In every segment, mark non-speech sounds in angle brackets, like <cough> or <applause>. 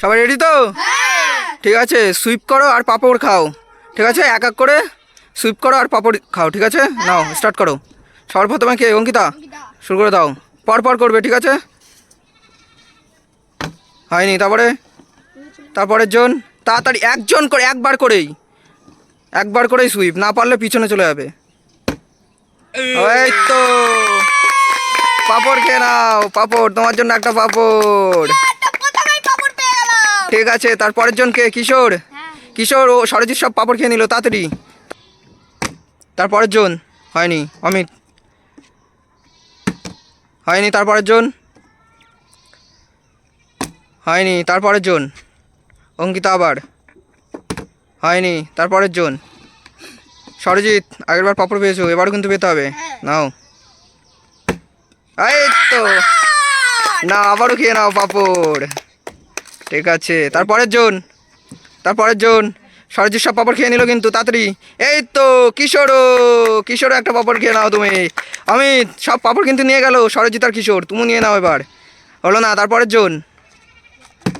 সবাই রেডি তো? ঠিক আছে সুইপ করো আর পাপড় খাও। ঠিক আছে এক এক করে সুইপ করো আর পাপড় খাও ঠিক আছে? নাও স্টার্ট করো। সবার প্রথমে কে? অঙ্কিতা। শুরু করে দাও। পর পর করবে ঠিক আছে? হয়নি তারপরে? তারপরের জন তাড়াতাড়ি একজন করে একবার করেই। একবার করেই সুইপ না পারলে পিছনে চলে যাবে। এই তো পাপড় খেয়ে নাও পাপড় তোমার জন্য একটা পাপড়। ঠিক আছে তারপরের জন কে কিশোর। কিশোর, ও সরজিৎ সব পাপড় খেয়ে নিল, তাড়াতাড়ি। তারপরের জন, হয়নি, অমিত। হয়নি তারপরের জন। হয়নি তারপরের জন। অঙ্কিতা আবার। হয়নি তারপরের জন। সরজিৎ, আগেরবার পাপড় পেয়েছ, এবারও কিন্তু পেতে হবে। নাও। এই তো। না, আবারও খেয়ে নাও পাপড়। ঠিক আছে। তারপরের জন। তারপরের জন। সরজিৎ সব পাপড় খেয়ে নিল কিন্তু তাড়াতাড়ি। এই তো কিশোরও। কিশোরও একটা পাপড় খেয়ে নাও তুমি। অমিত সব পাপড় কিন্তু নিয়ে গেল। সরজিৎ আর কিশোর তুমি নিয়ে নাও এবার। হলো না তারপরের জন।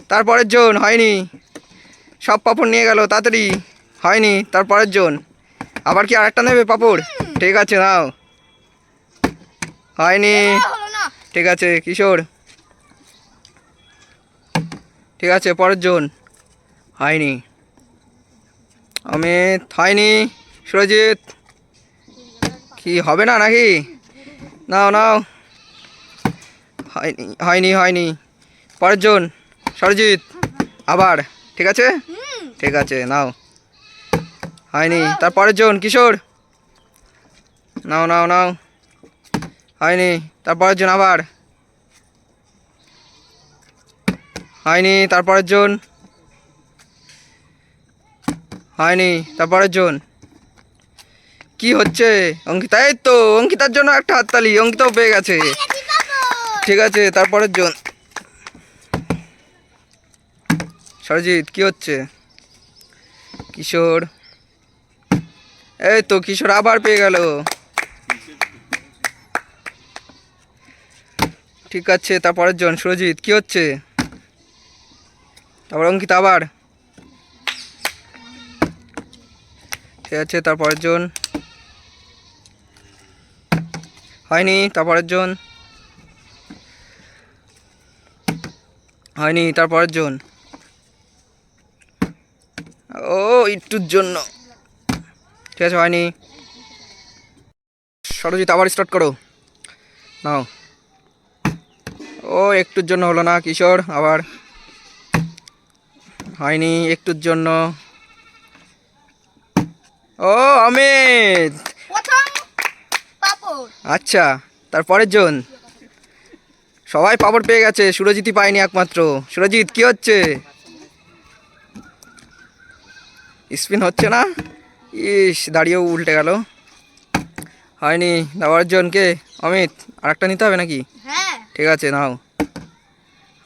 তারপরের জন হয়নি। সব পাপড় নিয়ে গেল তাড়াতাড়ি। হয়নি তারপরের জন। আবার কি আরেকটা নেবে পাপড়? ঠিক আছে নাও। হয়নি। ঠিক আছে কিশোর। ঠিক আছে, পরের জন। হয়নি। অমিত হয়নি। সুরজিৎ, কি হবে না নাকি? নাও নাও। হয়নি হয়নি হয়নি। পরের জন। সরজিৎ, আবার। ঠিক আছে? ঠিক আছে, নাও। হয়নি। তারপরের জন, কিশোর। নাও নাও নাও। হয়নি। তারপরের জন, আবার। হয়নি, তারপরের জন। হয়নি, তারপরের জন। কি হচ্ছে? অঙ্কিতা, এই তো, অঙ্কিতার জন্য একটা হাততালি অঙ্কিতাও পেয়ে গেছে। ঠিক আছে, তারপরের জন। সরজিৎ, কি হচ্ছে? কিশোর। এই তো, কিশোর আবার পেয়ে গেল। ঠিক আছে, তারপরের জন, সুরজিৎ, কি হচ্ছে? তারপর অঙ্কিতা আবার। ঠিক আছে তারপরের জন। হয়নি তারপরের জন। হয়নি তারপরের জন। ও একটুর জন্য। ঠিক আছে, হয়নি। সরজিৎ আবার স্টার্ট করো। নাও। ও, একটুর জন্য হলো না, কিশোর, আবার। হয়নি একটুর জন্য। ও অমিত! আচ্ছা তারপরের জন। সবাই পাপড় পেয়ে গেছে সুরজিৎই পায়নি একমাত্র। সুরজিৎ কি হচ্ছে? স্পিন হচ্ছে না? ইস দাঁড়িয়েও উল্টে গেল। হয়নি তারপরের জন কে অমিত আর একটা নিতে হবে নাকি? ঠিক আছে নাও।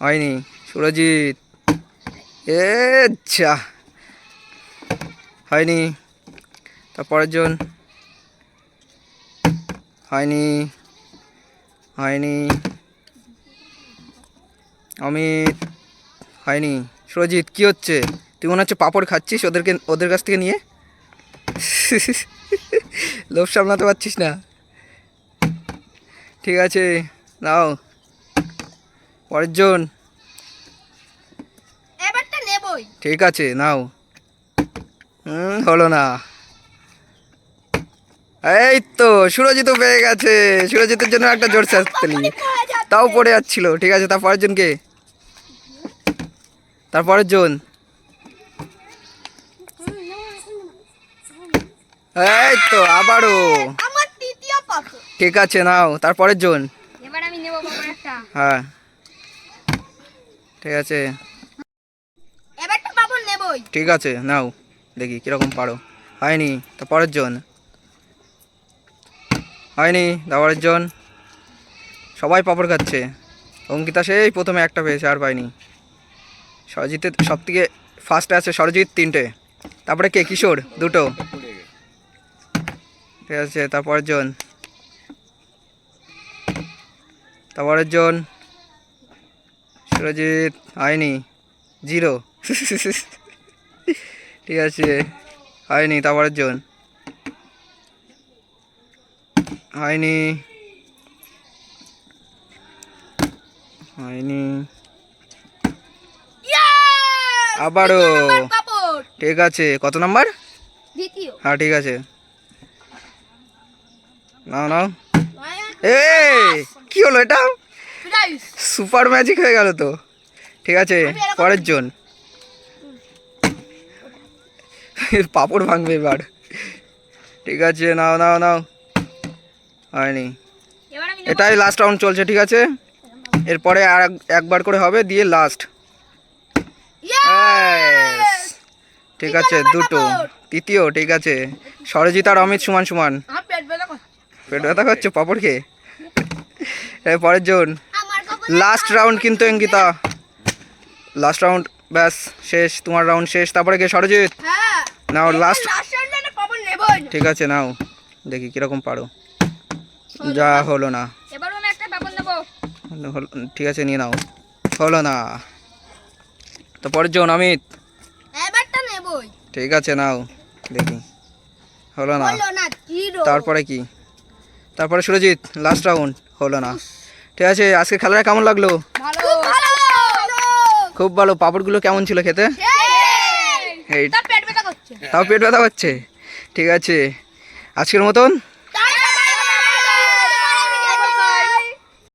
হয়নি সুরজিৎ। এ হয়নি। তারপরের জন। হয়নি। হয়নি। অমিত। হয়নি। সুরজিৎ, কি হচ্ছে? তুই মনে হচ্ছে পাপড় খাচ্ছিস ওদেরকে, ওদের কাছ থেকে নিয়ে? লোভ সামলাতে পারছিস না। ঠিক আছে, নাও। পরের জন। ঠিক আছে নাও। হুম হলো না। এই তো সুরজিৎও পেয়ে গেছে। সুরজিতের জন্য একটা জোরসে আসতেলি তাও পড়ে যাচ্ছিল। ঠিক আছে তারপরের জনকে? তারপরের জন? এই তো আবারও। আমার তৃতীয় পাপড় ঠিক আছে নাও। তারপরের জন? এবার আমি নেব বাবা একটা। হ্যাঁ। ঠিক আছে। ঠিক আছে, নাও, দেখি কীরকম পারো। হয়নি তারপরের জন। হয়নি তারপরের জন। সবাই পাপড় খাচ্ছে। অঙ্কিতা সেই প্রথমে একটা পেয়েছে, আর পায়নি। সরজিতের সব থেকে ফার্স্টে আছে সরজিৎ তিনটে। তারপরে কে? কিশোর, দুটো। ঠিক আছে তারপরের জন। তারপরের জন। সুরজিৎ, হয়নি। জিরো। <laughs> ঠিক আছে। হয়নি তারপরের জন। হয়নি। হয়নি। আবারও। ঠিক আছে। কত নাম্বার? হ্যাঁ ঠিক আছে। নাও নাও। এ কি হলো এটা? সুপার ম্যাজিক হয়ে গেল তো। ঠিক আছে পরের জন। পাপড় ভাঙবে এবার। ঠিক আছে নাও নাও নাও। হয়নি। এটাই লাস্ট রাউন্ড চলছে ঠিক আছে? এরপরে আর একবার করে হবে দিয়ে লাস্ট! ঠিক আছে দুটো। তৃতীয় ঠিক আছে। সরজিৎ আর অমিত সমান সমান। পেট ব্যথা করছে। পাপড় খেয়ে। এর পরের জন। লাস্ট রাউন্ড কিন্তু অঙ্কিতা। লাস্ট রাউন্ড ব্যাস শেষ তোমার রাউন্ড শেষ। তারপরে কে? সরজিৎ। হ্যাঁ নাও লাস্ট ঠিক আছে নাও দেখি কীরকম পারো। যা হলো না। ঠিক আছে নিয়ে নাও। হলো না। তো পরের জন অমিত। ঠিক আছে নাও দেখি। হলো না। তারপরে কি? তারপরে সুরজিৎ লাস্ট রাউন্ড হলো না। ঠিক আছে আজকে খেলাটা কেমন লাগল? খুব ভালো। পাপড়গুলো কেমন ছিল খেতে? তাও পেট ব্যথা হচ্ছে? ঠিক আছে। আজকের মতন